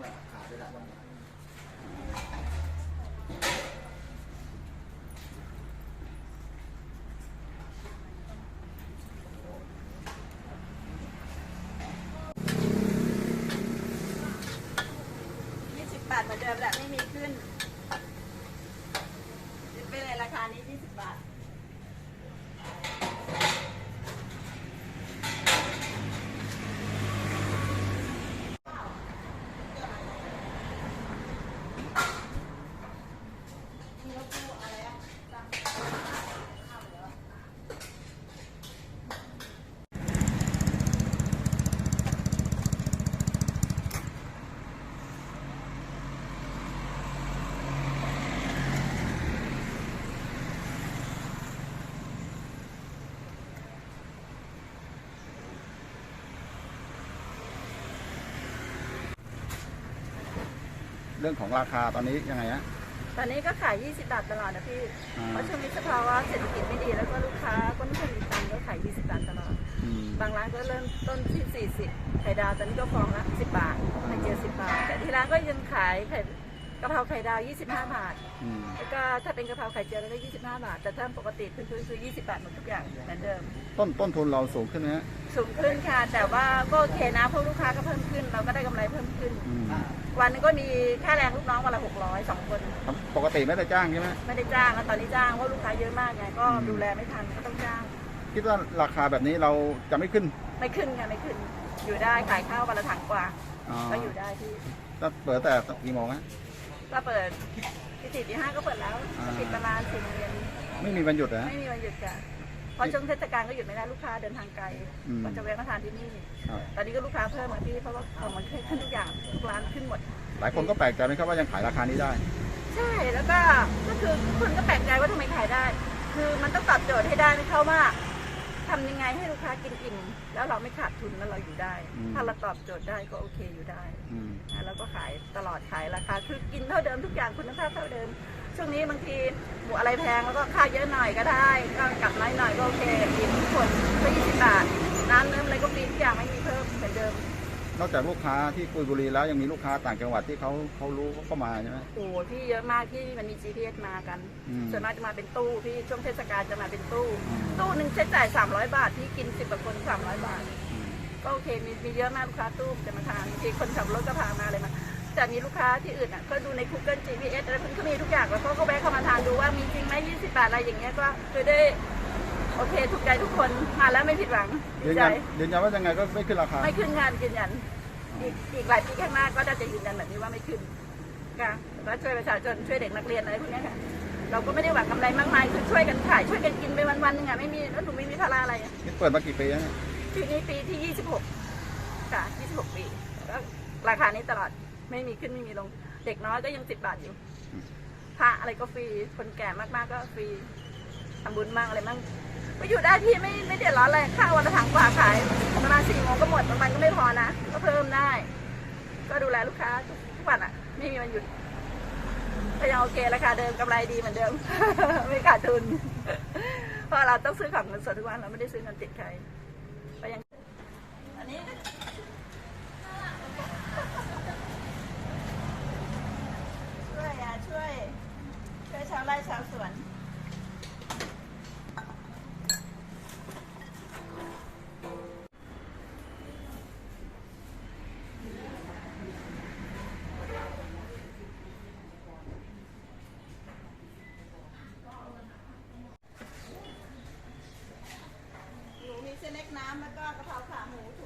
แบบขายได้ละวันละยี่สิบบาทเหมือนเดิมแหละไม่มีขึ้นเป็นในราคานี้ยี่สิบบาท รื่องของราคาตอนนี้ยังไงฮะ ตอนนี้ก็ขาย 20 บาทตลอดนะพี่ อ่า เพราะช่วงนี้สภาวะเศรษฐกิจไม่ดีแล้วก็ลูกค้าก็ไม่ค่อยมีตังค์ก็ขาย 20 บาทตลอด อืมบางร้านก็เริ่มต้นที่ 40 ไข่ดาวตอนนี้ก็ฟองละ 10 บาทไข่เจียว10 บาท แต่ที่ร้านก็ยังขายไข่ กะเพราไข่ดาว 25 บาท อืมแล้วก็ถ้าเป็นกะเพราไข่เจียวก็25 บาท แต่ถ้าปกติพื้นๆคือ20 บาทหมดทุกอย่างเหมือนเดิม ต้นต้นทุนเราสูงขึ้นไหมฮะสูงขึ้นค่ะ แต่ว่าก็โอเคนะเพราะลูกค้าก็เพิ่มขึ้น เราก็ได้กำไรเพิ่มขึ้น อืมวันหนึงก็มีค่าแรงลูกน้องวันละ 600สองคนปกติไม่ได้จ้างใช่ไหม ไม่ได้จ้างแล้วตอนนี้จ้างเพราะลูกค้าเยอะมากไงก็อืม ดูแลไม่ทันก็ต้องจ้าง คิดว่าราคาแบบนี้เราจะไม่ขึ้นไม่ขึ้นไงไม่ขึ้น อยู่ได้ขายข้าววันละถังกว่า อ๋อก็อยู่ได้ที่ ถ้าเปิดแต่กี่โมงฮะ ก็เปิดที่สี่ที่ห้าก็เปิดแล้วอ่า ปิดประมาณสี่โมงเย็นไม่มีวันหยุดนะ ไม่มีวันหยุดค่ะเพราะช่วงเทศกาลก็หยุดไม่ได้ลูกค้าเดินทางไกลอืม ก็จะแวะมาทานที่นี่ ครับตอนนี้ก็ลูกค้าเพิ่มมาที่เพราะว่าของมันขึ้นทุกอย่างทุกร้านขึ้นหมด หลายคนก็แปลกใจไหมครับว่ายังขายราคานี้ได้ ใช่แล้วก็ก็คือคนก็แปลกใจว่าทำไมขายได้ คือมันต้องตอบโจทย์ให้ได้ไม่เข้าว่า ทำยังไงให้ลูกค้ากินอิ่มแล้วเราไม่ขาดทุนแล้วเราอยู่ได้ อืม ถ้าเราตอบโจทย์ได้ก็โอเคอยู่ได้อืมอะแล้วก็ขายตลอดขายราคาคือกินเท่าเดิมทุกอย่างคุณภาพเท่าเดิม ช่วงนี้บางทีหมูอะไรแพงแล้วก็ค่าเยอะหน่อยก็ได้ก็กลับน้อยหน่อยก็โอเคกินทุกคนก็ยี่สิบบาทน้ำเนื้ออะไรก็ฟรีทุกอย่างไม่มีเพิ่มเหมือนเดิม นอกจากลูกค้าที่กุยบุรีแล้วยังมีลูกค้าต่างจังหวัดที่เขาเขารู้เขาเข้ามาใช่ไหม โอ้โหพี่เยอะมากที่มันมี GPS มากัน อืม ส่วนมากจะมาเป็นตู้พี่ช่วงเทศกาลจะมาเป็นตู้อืมตู้หนึ่งใช้จ่าย 300 บาทพี่กิน 10กว่าคน 300 บาท อืมก็โอเคมีมีเยอะมากลูกค้าตู้จะมาทานบางทีคนขับรถก็พามาเลยมาแต่มีลูกค้าที่อื่นอะก็ดูใน Google GPS อะไรพวกนี้ก็มีทุกอย่างแล้วเขาก็แวะเข้ามาทานดูว่ามีจริงไหม20 บาทอะไรอย่างเงี้ยก็คือได้ โอเค ถูกใจทุกคนมาแล้วไม่ผิดหวังดียืนใจยันยืนยันว่ายังไงก็ไม่ขึ้นราคา ไม่ขึ้นงานยืนยันอีกอีกหลายปีข้างหน้าก็น่าจะยืนยันแบบนี้ว่าไม่ขึ้นค่ะแล้วช่วยประชาชนช่วยเด็กนักเรียนอะไรพวกเนี้ยค่ะเราก็ไม่ได้หวังกำไรมากมายคือช่วยกันขายช่วยกันกินไปวันๆนึงอะไม่มีแล้วหนูไม่มีภาระอะไรอะ นี่เปิดมากี่ปีแล้วเนี่ยปีนี้ปีที่ 26 ค่ะ 26 ปี แล้วราคานี้ตลอด ไม่มีขึ้นไม่มีลง เด็กน้อยก็ยัง 10 บาทอยู่ พระอะไรก็ฟรี คนแก่มากๆก็ฟรีทำบุญมั่งอะไรมั่ง ก็อยู่ได้พี่ไม่ไม่เดือดร้อนอะไรข้าววันละถังกว่าขายประมาณสี่โมงก็หมดประมาณก็ไม่พอนะ ก็เพิ่มได้ ก็ดูแลลูกค้าทุกทุกวันอะ ไม่มีวันหยุดก็ยังโอเคราคาเดิมกำไรดีเหมือนเดิม ไม่ขาดทุน เพราะเราต้องซื้อของเงินสดทุกวันเราไม่ได้ซื้อเงินติดใครก็ยังอันนี้ช่วยอะช่วยช่วยชาวไร่ชาวสวน หนูมีเส้นเล็กน้ำ แล้วก็กะเพราขาหมูถุง